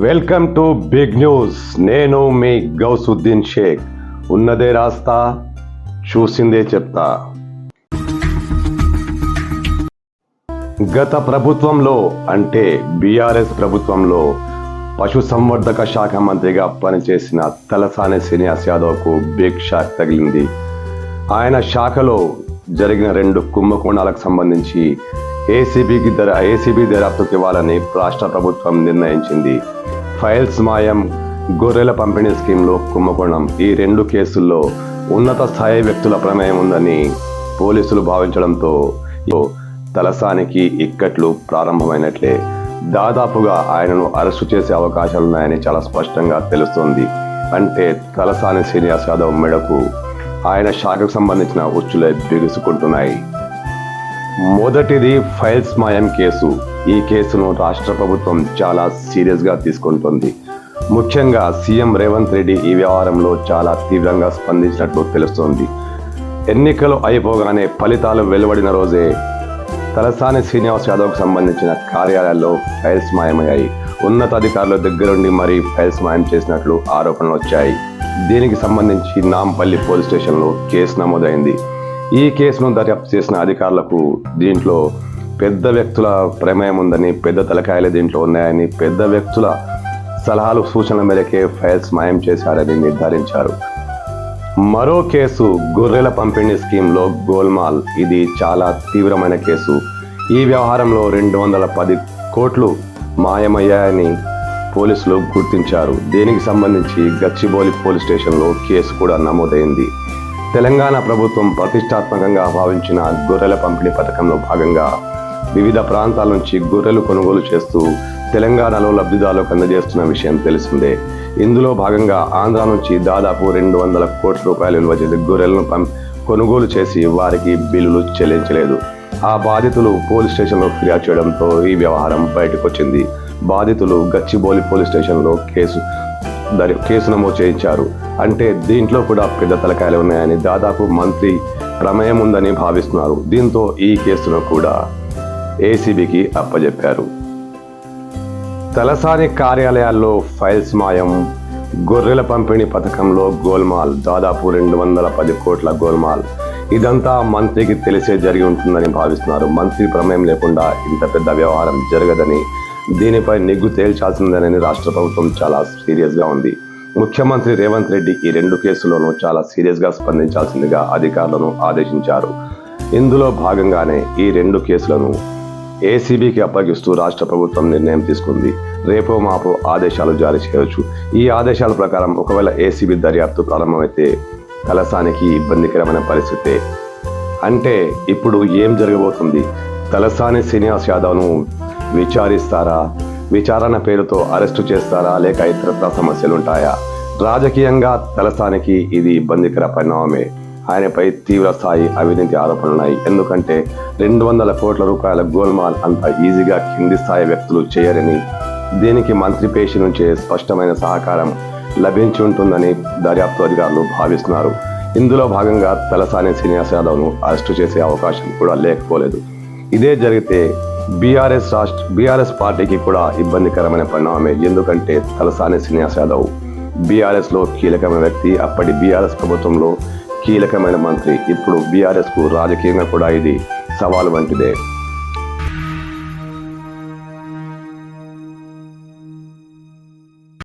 Welcome to big news. నేను మీ గౌసుద్దీన్ షేక్. ఉన్నదే రాస్తా చూసిందే చెప్తా. గత ప్రభుత్వంలో అంటే బీఆర్ఎస్ ప్రభుత్వంలో పశుసంవర్ధక శాఖ మంత్రిగా పనిచేసిన తలసాని శ్రీనివాస్ యాదవ్కు బిగ్ షాక్ తగిలింది. ఆయన శాఖలో జరిగిన రెండు కుంభకోణాలకు సంబంధించి ఏసీబీకి దర ఏసీబీ దర్యాప్తుకి ఇవ్వాలని రాష్ట్ర ప్రభుత్వం నిర్ణయించింది. ఫైల్స్ మాయం గొర్రెల పంపిణీ స్కీమ్లో కుంభకోణం. ఈ రెండు కేసుల్లో ఉన్నత స్థాయి వ్యక్తుల ప్రమేయం ఉందని పోలీసులు భావించడంతో తలసానికి ఇక్కట్లు ప్రారంభమైనట్లే. దాదాపుగా ఆయనను అరెస్టు చేసే అవకాశాలున్నాయని చాలా స్పష్టంగా తెలుస్తోంది. అంటే తలసాని శ్రీనివాస్ యాదవ్ మెడకు ఆయన శాఖకు సంబంధించిన ఉచ్చులే బిగుసుకుంటున్నాయి. మొదటిది ఫైల్స్ మాయం కేసు. ఈ కేసును రాష్ట్ర ప్రభుత్వం చాలా సీరియస్గా తీసుకుంటుంది. ముఖ్యంగా సీఎం రేవంత్ రెడ్డి ఈ వ్యవహారంలో చాలా తీవ్రంగా స్పందించినట్లు తెలుస్తోంది. ఎన్నికలు అయిపోగానే ఫలితాలు వెలువడిన రోజే తలసాని శ్రీనివాస్ యాదవ్కు సంబంధించిన కార్యాలయాల్లో ఫైల్స్ మాయమయ్యాయి. ఉన్నతాధికారుల దగ్గరుండి మరీ ఫైల్స్ మాయం చేసినట్లు ఆరోపణలు వచ్చాయి. దీనికి సంబంధించి నాంపల్లి పోలీస్ స్టేషన్లో కేసు నమోదైంది. ఈ కేసును దర్యాప్తు చేసిన అధికారులకు దీంట్లో పెద్ద వ్యక్తుల ప్రమేయం ఉందని పెద్ద తలకాయలు దీంట్లో ఉన్నాయని పెద్ద వ్యక్తుల సలహాలు సూచనల మేరకే ఫైల్స్ మాయం చేశారని నిర్ధారించారు. మరో కేసు గొర్రెల పంపిణీ స్కీమ్లో గోల్మాల్. ఇది చాలా తీవ్రమైన కేసు. ఈ వ్యవహారంలో రెండు వందల పది కోట్లు మాయమయ్యాయని పోలీసులు గుర్తించారు. దీనికి సంబంధించి గచ్చిబౌలి పోలీస్ స్టేషన్లో కేసు కూడా నమోదైంది. తెలంగాణ ప్రభుత్వం ప్రతిష్టాత్మకంగా భావించిన గొర్రెల పంపిణీ పథకంలో భాగంగా వివిధ ప్రాంతాల నుంచి గొర్రెలు కొనుగోలు చేస్తూ తెలంగాణలో లబ్ధిదారులకు అందజేస్తున్న విషయం తెలిసిందే. ఇందులో భాగంగా ఆంధ్ర నుంచి దాదాపు రెండు వందల కోట్ల రూపాయలు విలువ చేసే గొర్రెలను పం కొనుగోలు చేసి వారికి బిల్లులు చెల్లించలేదు. ఆ బాధితులు పోలీస్ స్టేషన్లో ఫిర్యాదు చేయడంతో ఈ వ్యవహారం బయటకు వచ్చింది బాధితులు గచ్చిబౌలి పోలీస్ స్టేషన్లో కేసు దర్య కేసు నమోదు చేయించారు. అంటే దీంట్లో కూడా పెద్ద తలకాయలు ఉన్నాయని దాదాపు మంత్రి ప్రమేయం ఉందని భావిస్తున్నారు. దీంతో ఈ కేసును కూడా ఏసీబీకి అప్పజెప్పారు. తలసాని కార్యాలయాల్లో ఫైల్స్ మాయం. గొర్రెల పంపిణీ పథకంలో గోల్మాల్. దాదాపు రెండు వందల పది కోట్ల గోల్మాల్. ఇదంతా మంత్రికి తెలిసే జరిగి ఉంటుందని భావిస్తున్నారు. మంత్రి ప్రమేయం లేకుండా ఇంత పెద్ద వ్యవహారం జరగదని దీనిపై నిగ్గు తేల్చాల్సిందేనని రాష్ట్ర ప్రభుత్వం చాలా సీరియస్గా ఉంది. ముఖ్యమంత్రి రేవంత్ రెడ్డి ఈ రెండు కేసుల్లోనూ చాలా సీరియస్గా స్పందించాల్సిందిగా అధికారులను ఆదేశించారు. ఇందులో భాగంగానే ఈ రెండు కేసులను ఏసీబీకి అప్పగిస్తూ రాష్ట్ర ప్రభుత్వం నిర్ణయం తీసుకుంది. రేపో మాపో ఆదేశాలు జారీ చేయవచ్చు. ఈ ఆదేశాల ప్రకారం ఒకవేళ ఏసీబీ దర్యాప్తు ప్రారంభమైతే తలసానికి ఇబ్బందికరమైన పరిస్థితే. అంటే ఇప్పుడు ఏం జరగబోతుంది? తలసాని శ్రీనివాస్ యాదవ్ను విచారిస్తారా? విచారణ పేరుతో అరెస్టు చేస్తారా లేక ఇతరత్ర సమస్యలు ఉంటాయా రాజకీయంగా తలసానికి ఇది ఇబ్బందికర పరిణామమే. ఆయనపై తీవ్ర స్థాయి అవినీతి ఆరోపణలున్నాయి. ఎందుకంటే రెండు వందల కోట్ల రూపాయల గోల్మాల్ అంత ఈజీగా కింది స్థాయి వ్యక్తులు చేయరని దీనికి మంత్రి పేషి నుంచే స్పష్టమైన సహకారం లభించి ఉంటుందని దర్యాప్తు అధికారులు భావిస్తున్నారు. ఇందులో భాగంగా తలసాని శ్రీనివాస్ యాదవ్ను అరెస్టు చేసే అవకాశం కూడా లేకపోలేదు. ఇదే జరిగితే బీఆర్ఎస్ రాష్ట్ర బీఆర్ఎస్ పార్టీకి కూడా ఇబ్బందికరమైన పరిణామమే. ఎందుకంటే తలసాని శ్రీనివాస్ యాదవ్ బీఆర్ఎస్లో కీలకమైన వ్యక్తి అప్పటి బీఆర్ఎస్ ప్రభుత్వంలో కీలకమైన మంత్రి ఇప్పుడు బీఆర్ఎస్కు రాజకీయంగా కూడా ఇది సవాలు వంటిదే.